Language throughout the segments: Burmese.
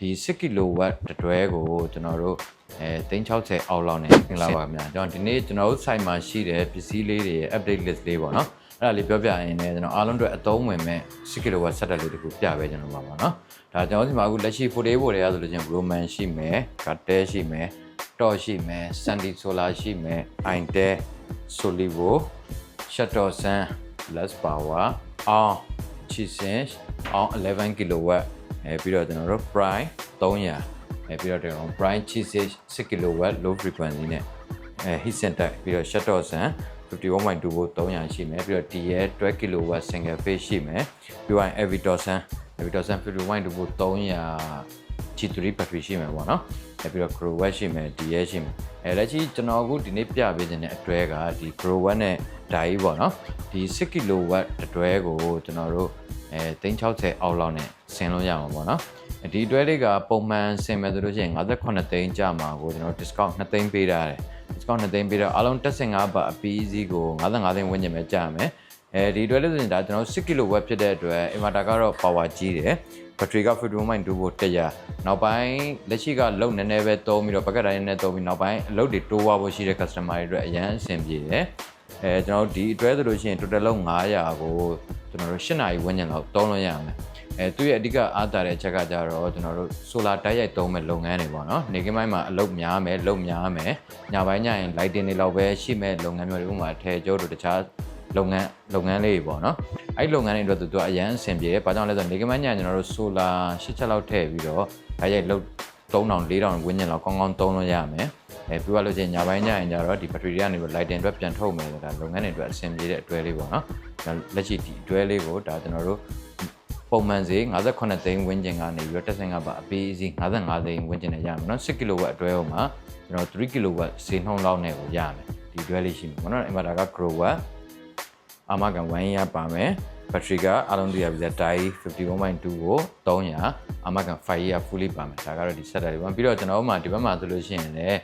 ဒီ6 kW တတွဲကိုကျွန်တော်တို့အဲ360အောက်လောက်နဲ့ပြင်လာပါခင်ဗျာကျွန်တော်ဒီနေ့ကျွန်တော်တို့ site မှာရှိတဲ့ပစ္စည်းလေးတွေရဲ့ update list လေးပေါ့နော်အဲ့ဒါလေးပြောပြရင်လည်းကျွန်တော်အားလုံးအတွက်အသုံးဝင်မဲ့6 kW setup လေးတခုပြပေးကျွန်တော်ပါပါနော်ဒါကျွန်တော်ဒီမှာအခုလက်ရှိ 4day ပေါ်တွေကဆိုလို့ချင်း Roman ရှိမယ် Cartel ရှိမယ် Torch ရှိမယ် Sandy Solar ရှိမယ် Intel Solivo Shutter Sun Less Power on ချီစင် on 11 kW အဲပြီးတော့ကျွန်တော်တို့ Prime 300အဲပြီးတော့ကျွန်တော် Prime ချီစင်6 kW low frequency နဲ့အဲ heat sink တက်ပြီးတော့ Shutter Sun 51.2 volt 300ရှိမယ်ပြီးတော့ DL 12 kW single phase ရှိမယ်ပြီးတော့ Avitor Sun Avitor Sun 51.2 volt 300 G3 battery ရှိမယ်ပေါ့နော်အဲပြီးတော့ Grow Watt ရှိမယ် DL ရှိမယ်အဲလက်ရှိကျွန်တော်အခုဒီနေ့ပြပေးခြင်းတဲ့အတွဲကဒီ Grow Watt နဲ့ဓာတ်ကြီးပေါ့နော်ဒီ6 kW အတွဲကိုကျွန်တော်တို့ အဲ360အောက်လောက်နဲ့ဆင်လို့ရမှာပေါ့နော်ဒီအတွဲလေးကပုံမှန်ဆင်မယ်ဆိုလို့ရှိရင်58သိန်းကျမှာကိုကျွန်တော် discount 2သိန်းပေးထားတယ် discount 2သိန်းပေးတော့အားလုံး15ဘတ်အပီးစီးကို55သိန်းဝန်းကျင်ပဲကြာမယ်အဲဒီအတွက်လေးဆိုရင်ဒါကျွန်တော်6 kW ဖြစ်တဲ့အတွက် inverter ကတော့ power ကြီးတယ် battery က51.2 volt တက်ရနောက်ပိုင်းလက်ရှိကလုံနည်းနည်းပဲသုံးပြီးတော့ bucket တိုင်းနည်းနည်းသုံးပြီးနောက်ပိုင်းအလုပ်တွေတိုးွားဖို့ရှိတဲ့ customer တွေအတွက်အရန်အဆင်ပြေတယ် အဲကျွန်တော်တို့ဒီအတွဲဆိုလို့ရှိရင် total လုံး900ကိုကျွန်တော်တို့8နာရီဝန်းကျင်လောက်သုံးလို့ရမယ်အဲသူရဲ့အဓိကအားတာတဲ့အချက်ကကြတော့ကျွန်တော်တို့ solar တိုက်ရိုက်သုံးမဲ့လုပ်ငန်းတွေပေါ့နော်နေကင်းပိုင်းမှာအလုပ်များမယ်လုပ်များမယ်ညပိုင်းညရင် lighting တွေလောက်ပဲရှိမဲ့လုပ်ငန်းမျိုးတွေဥပမာထဲကျိုးတို့တခြားလုပ်ငန်းလုပ်ငန်းလေးတွေပေါ့နော်အဲ့ဒီလုပ်ငန်းတွေအတွက်သူကအရန်အဆင်ပြေတယ်။ဘာကြောင့်လဲဆိုတော့နေကင်းပိုင်းညကျွန်တော်တို့ solar ၈ချက်လောက်ထည့်ပြီးတော့တိုက်ရိုက်လုပ်3000 4000ဝန်းကျင်လောက်ကောင်းကောင်းသုံးလို့ရမယ်။ အဲပြီးတော့လို့ချင်းညပိုင်းညရင်ကျတော့ဒီ battery တွေကနေပြီး lighting အတွက်ပြန်ထုတ်မယ်ဒါလုပ်ငန်းတွေအတွက်အဆင်ပြေတဲ့အတွဲလေးပေါ့နော်။ဒါလက်ရှိဒီအတွဲလေးကိုဒါကျွန်တော်တို့ပုံမှန်ဈေး58သိန်းဝန်းကျင်ကနေပြီးတော့တက်ဆိုင်ကပါအပေးအစီ55သိန်းဝန်းကျင်နဲ့ရမယ်နော်6 kW အတွဲဟိုမှာကျွန်တော်3 kW ဈေးနှုန်းလောက်နဲ့ကိုရမယ်ဒီတွဲလေးရှိမှာပေါ့နော် inverter က grower အာမကန်1ရပါမယ် battery ကအားလုံးတွေ့ရပြီတိုင်း51.2ကို300အာမကန်5ရ fully ပါမယ်ဒါကတော့ဒီ set တွေပါပြီးတော့ကျွန်တော်တို့မှာဒီဘက်မှာဆိုလို့ရှိရင်လည်း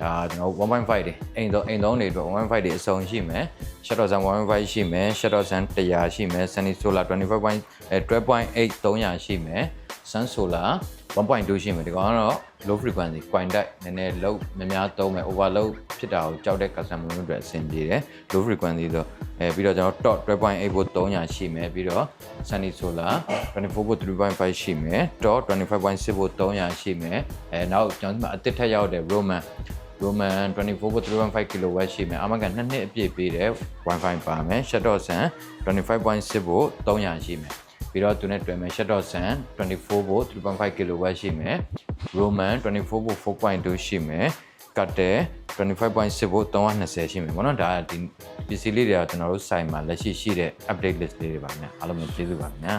ဒါကျွန်တော်1.5တွေအိမ်သုံးအိမ်သုံးတွေအတွက်1.5တွေအစုံရှိမယ် shutter sun 1.5ရှိမယ် shutter sun 100ရှိမယ် sunny solar 25. အဲ12.8 300ရှိမယ် sun solar 1.2ရှိမယ်ဒီကောင်ကတော့ low frequency coin type နည်းနည်း low များများသုံးမယ် overload ဖြစ်တာကိုကြောက်တဲ့ customer တွေအတွက်အဆင်ပြေတယ် low frequency ဆိုအဲပြီးတော့ကျွန်တော် top 12.8 volt 300ရှိမယ်ပြီးတော့ sunny solar 24 volt 3.5ရှိမယ် top 25.6 volt 300ရှိမယ်အဲနောက်ကျွန်တော်ဒီမှာအသစ်ထက်ရောက်တဲ့ roman Roman 24 volt 3.5 kW ရှိမယ်အမကန်နှစ်နှစ်အပြည့်ပေးတယ် Wi-Fi ပါမယ် Shadow Sun 25.6 volt 300ရှိမယ်ပြီးတော့သူနဲ့တွေ့မယ် Shadow Sun 24 volt 3.5 kW ရှိမယ် Roman 24 volt 4.2ရှိမယ် Cutter 25.6 volt 320ရှိမယ်ဘောနော်ဒါဒီပစ္စည်းလေးတွေကကျွန်တော်တို့ site မှာလက်ရှိရှိတဲ့ update list လေးတွေပါခင်ဗျအားလုံးပဲကျေးဇူးပါခင်ဗျာ